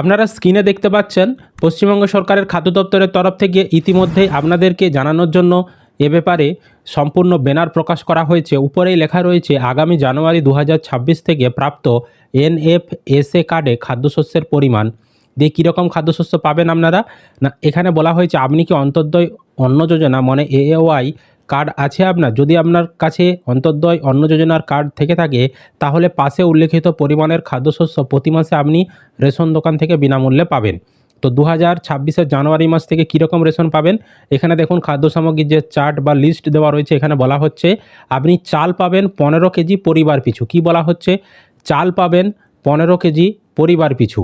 আপনারা স্ক্রিনে দেখতে পাচ্ছেন, পশ্চিমবঙ্গ সরকারের খাদ্য দপ্তরের তরফ থেকে ইতিমধ্যেই আপনাদেরকে জানানোর জন্য এ ব্যাপারে সম্পূর্ণ ব্যানার প্রকাশ করা হয়েছে। উপরেই লেখা রয়েছে, আগামী জানুয়ারি দু হাজার ছাব্বিশ থেকে প্রাপ্ত এনএফএসএ কার্ডে খাদ্যশস্যের পরিমাণ। দিয়ে কীরকম খাদ্যশস্য পাবেন আপনারা? না, এখানে বলা হয়েছে, আপনি কি অন্তর্দয় অন্ন যোজনা মানে এএওয়াই কার্ড আছে আপনার? যদি আপনার কাছে অন্তর্দয় অন্ন যোজনার কার্ড থেকে থাকে, তাহলে পাশে উল্লেখিত পরিমাণের খাদ্যশস্য প্রতি মাসে আপনি রেশন দোকান থেকে বিনামূল্যে পাবেন। তো দু হাজার জানুয়ারি মাস থেকে কীরকম রেশন পাবেন? এখানে দেখুন, খাদ্য সামগ্রীর যে চার্ট বা লিস্ট দেওয়া রয়েছে, এখানে বলা হচ্ছে, আপনি চাল পাবেন পনেরো কেজি পরিবার পিছু। কি বলা হচ্ছে? চাল পাবেন পনেরো কেজি পরিবার পিছু।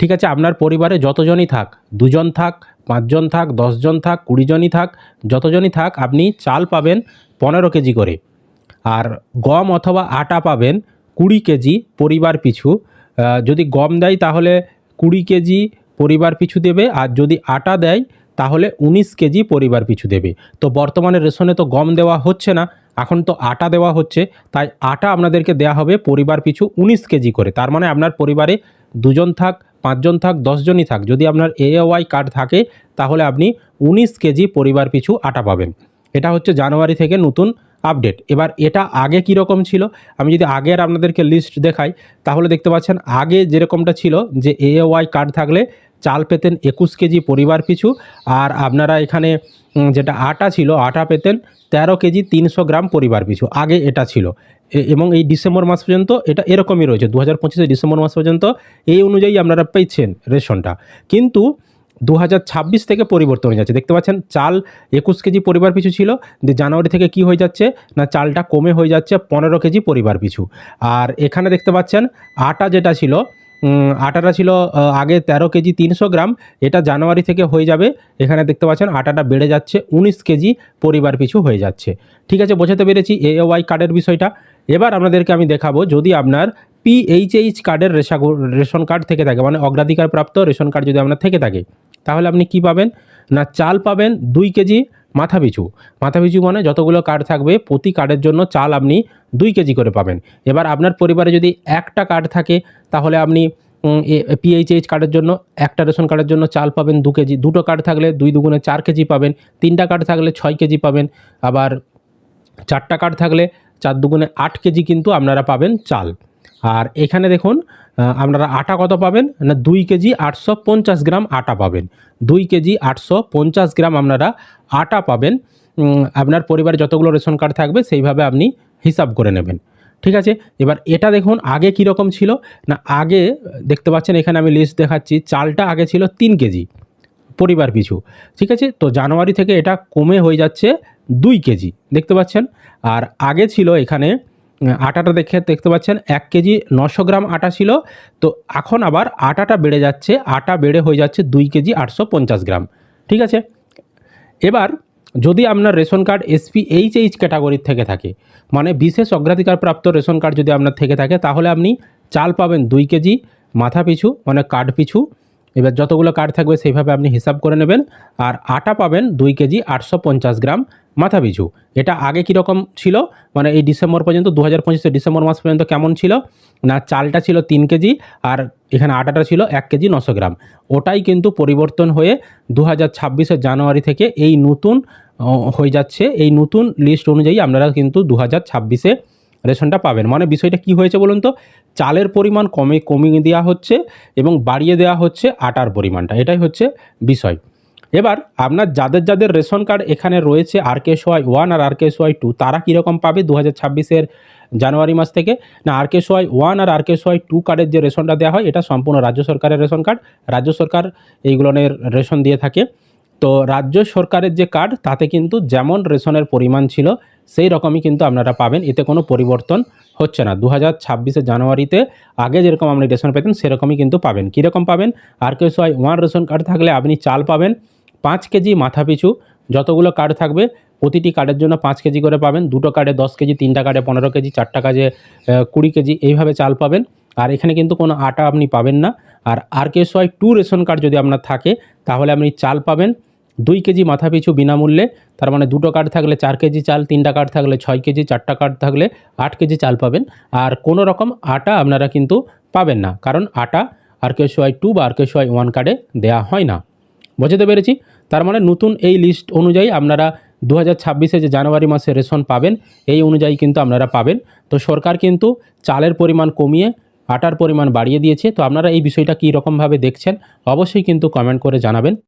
ঠিক আছে, আপনার পরিবারে যতজনই থাক, দুজন থাক পাঁচজন থাক, দশজন থাক, কুড়িজনই থাক, যতজনই থাক, আপনি চাল পাবেন পনেরো কেজি করে। আর গম অথবা আটা পাবেন কুড়ি কেজি পরিবার পিছু। যদি গম দেয় তাহলে কুড়ি কেজি পরিবার পিছু দেবে, আর যদি আটা দেয় তাহলে উনিশ কেজি পরিবার পিছু দেবে। তো বর্তমানে রেশনে তো গম দেওয়া হচ্ছে না, এখন তো আটা দেওয়া হচ্ছে, তাই আটা আপনাদেরকে দেওয়া হবে পরিবার পিছু উনিশ কেজি করে। তার মানে আপনার পরিবারে দুজন থাক, পাঁচজন থাক, দশজনই থাক। যদি আপনার এ ওয়াই কার্ড থাকে, তাহলে আপনি উনিশ কেজি পরিবার পিছু আটা পাবেন। এটা হচ্ছে জানুয়ারি থেকে নতুন আপডেট। এবার এটা আগে কীরকম ছিল? আমি যদি আগের আপনাদেরকে লিস্ট দেখাই, তাহলে দেখতে পাচ্ছেন আগে যেরকমটা ছিল যে এওয়াই কার্ড থাকলে চাল পেতেন একুশ কেজি পরিবার পিছু, আর আপনারা এখানে যেটা আটা ছিল, আটা পেতেন তেরো কেজি তিনশো গ্রাম পরিবার পিছু। আগে এটা ছিল। এ- এবং এই ডিসেম্বর মাস পর্যন্ত এটা এরকমই রয়েছে। দু হাজার ডিসেম্বর মাস পর্যন্ত এই অনুযায়ী আপনারা পেয়েছেন রেশনটা। কিন্তু দু হাজার ছাব্বিশ থেকে পরিবর্তন হয়ে যাচ্ছে। দেখতে পাচ্ছেন, চাল একুশ কেজি পরিবার পিছু ছিল, যে জানুয়ারি থেকে কি হয়ে যাচ্ছে, না চালটা কমে হয়ে যাচ্ছে পনেরো কেজি পরিবার পিছু। আর এখানে দেখতে পাচ্ছেন, আটা যেটা ছিল আটাটা ছিল আগে তেরো কেজি তিনশো গ্রাম, এটা জানুয়ারি থেকে হয়ে যাবে। এখানে দেখতে পাচ্ছেন, আটাটা বেড়ে যাচ্ছে, উনিশ কেজি পরিবার পিছু হয়ে যাচ্ছে। ঠিক আছে, বোঝাতে পেরেছি এ ওয়াই কার্ডের বিষয়টা। এবার আপনাদেরকে আমি দেখাবো, যদি আপনার পিএইচএইচ কার্ডের রেশা রেশন কার্ড থেকে থাকে মানে অগ্রাধিকার প্রাপ্ত রেশন কার্ড যদি আপনার থেকে থাকে তাহলে আপনি কি পাবেন? না, চাল পাবেন দুই কেজি মাথা পিছু। মাথা পিছু মানে যতগুলো কার্ড থাকবে, প্রতি কার্ডের জন্য চাল আপনি দুই কেজি করে পাবেন। এবার আপনার পরিবারে যদি একটা কার্ড থাকে, তাহলে আপনি পিএইচএইচ কার্ডের জন্য, একটা রেশন কার্ডের জন্য চাল পাবেন দু কেজি। দুটো কার্ড থাকলে দুই দুগুণে চার কেজি পাবেন, তিনটা কার্ড থাকলে ছয় কেজি পাবেন। আবার চারটা কার্ড থাকলে চার দুগুণে আট কেজি কিন্তু আপনারা পাবেন চাল। আর এখানে দেখুন আপনারা আটা কত পাবেন? না, দুই কেজি আটশো পঞ্চাশ গ্রাম আটা পাবেন। দুই কেজি আটশো পঞ্চাশ গ্রাম আপনারা আটা পাবেন। আপনার পরিবারে যতগুলো রেশন কার্ড থাকবে, সেইভাবে আপনি হিসাব করে নেবেন। ঠিক আছে? এবার এটা দেখুন, আগে কীরকম ছিল? না, আগে, দেখতে পাচ্ছেন, এখানে আমি লিস্ট দেখাচ্ছি, চালটা আগে ছিল তিন কেজি, পরিবার পিছু। ঠিক আছে? তো জানুয়ারি থেকে এটা কমে হয়ে যাচ্ছে দুই কেজি, দেখতে পাচ্ছেন? আর আগে ছিল এখানে আটাটা দেখে দেখতে পাচ্ছেন, এক কেজি নশো গ্রাম আটা ছিল। তো এখন আবার আটাটা বেড়ে যাচ্ছে, আটা বেড়ে হয়ে যাচ্ছে দুই কেজি আটশো পঞ্চাশ গ্রাম। ঠিক আছে? এবার যদি আপনার ration card SP H H ক্যাটাগরির থেকে থাকে মানে বিশেষ অগ্রাধিকার প্রাপ্ত রেশন কার্ড যদি আপনার থেকে থাকে, তাহলে আপনি চাল পাবেন দুই কেজি, মাথা পিছু মানে কার্ড পিছু। এবার যতগুলো কার্ড থাকবে সেইভাবে আপনি হিসাব করে নেবেন। আর আটা পাবেন দুই কেজি আটশো পঞ্চাশ গ্রাম। মাথা পিছু। এটা আগে কীরকম ছিল? মানে এই ডিসেম্বর পর্যন্ত দু হাজার ডিসেম্বর মাস পর্যন্ত কেমন ছিল? না, চালটা ছিল তিন কেজি আর এখানে আটাটা ছিল এক কেজি নশো গ্রাম। ওটাই কিন্তু পরিবর্তন হয়ে দু হাজার জানুয়ারি থেকে এই নতুন হয়ে যাচ্ছে। এই নতুন লিস্ট অনুযায়ী আপনারা কিন্তু দু হাজার ছাব্বিশে রেশনটা পাবেন। মানে বিষয়টা কি হয়েছে বলুন তো? চালের পরিমাণ কমে, কমিয়ে দেওয়া হচ্ছে এবং বাড়িয়ে দেওয়া হচ্ছে আটার পরিমাণটা। এটাই হচ্ছে বিষয়। এবার আপনার যাদের যাদের রেশন কার্ড এখানে রয়েছে আর কে ওয়াই ওয়ান আর আর কে ওয়াই টু তারা কীরকম পাবে দু হাজার ছাব্বিশের জানুয়ারি মাস থেকে? না আর কে ওয়াই ওয়ান আর আর কে ওয়াই টু কার্ডের যে রেশনটা দেওয়া হয়, এটা সম্পূর্ণ রাজ্য সরকারের রেশন কার্ড। রাজ্য সরকার এইগুলোনের রেশন দিয়ে থাকে। তো রাজ্য সরকারের যে কার্ড, তাতে কিন্তু যেমন রেশনের পরিমাণ ছিল, সেই রকমই কিন্তু আপনারা পাবেন। এতে কোনো পরিবর্তন হচ্ছে না। দু হাজার জানুয়ারিতে আগে যেরকম আপনি রেশন পেতেন, সেরকমই কিন্তু পাবেন। কীরকম পাবেন? R K Y one ration card থাকলে আপনি চাল পাবেন। পাঁচ কেজি মাথা পিছু যতগুলো কার্ড থাকবে, প্রতিটি কার্ডের জন্য পাঁচ কেজি করে পাবেন। দুটো কার্ডে দশ কেজি, তিনটা কার্ডে পনেরো কেজি, চারটা কাজে কুড়ি কেজি, এইভাবে চাল পাবেন। আর এখানে কিন্তু কোনো আটা আপনি পাবেন না। আর R K Y two ration card যদি আপনার থাকে, তাহলে আপনি চাল পাবেন। দুই কেজি মাথা পিছু বিনামূল্যে, তার মানে দুটো কার্ড থাকলে চার কেজি চাল, তিনটা কার্ড থাকলে ছয় কেজি, চারটা কার্ড থাকলে আট কেজি চাল পাবেন। আর কোনো রকম আটা আপনারা কিন্তু পাবেন না, কারণ আটা আর কে আরকেএসওয়াই টু বা আর কে আরকেএসওয়াই ওয়ান কার্ডে দেওয়া হয় না। বোঝাতে পেরেছি। তার মানে নতুন এই লিস্ট অনুযায়ী আপনারা দু হাজার ছাব্বিশে যে জানুয়ারি মাসে রেশন পাবেন, এই অনুযায়ী কিন্তু আপনারা পাবেন। তো সরকার কিন্তু চালের পরিমাণ কমিয়ে আটার পরিমাণ বাড়িয়ে দিয়েছে। তো আপনারা এই বিষয়টা কী রকমভাবে দেখছেন, অবশ্যই কিন্তু কমেন্ট করে জানাবেন।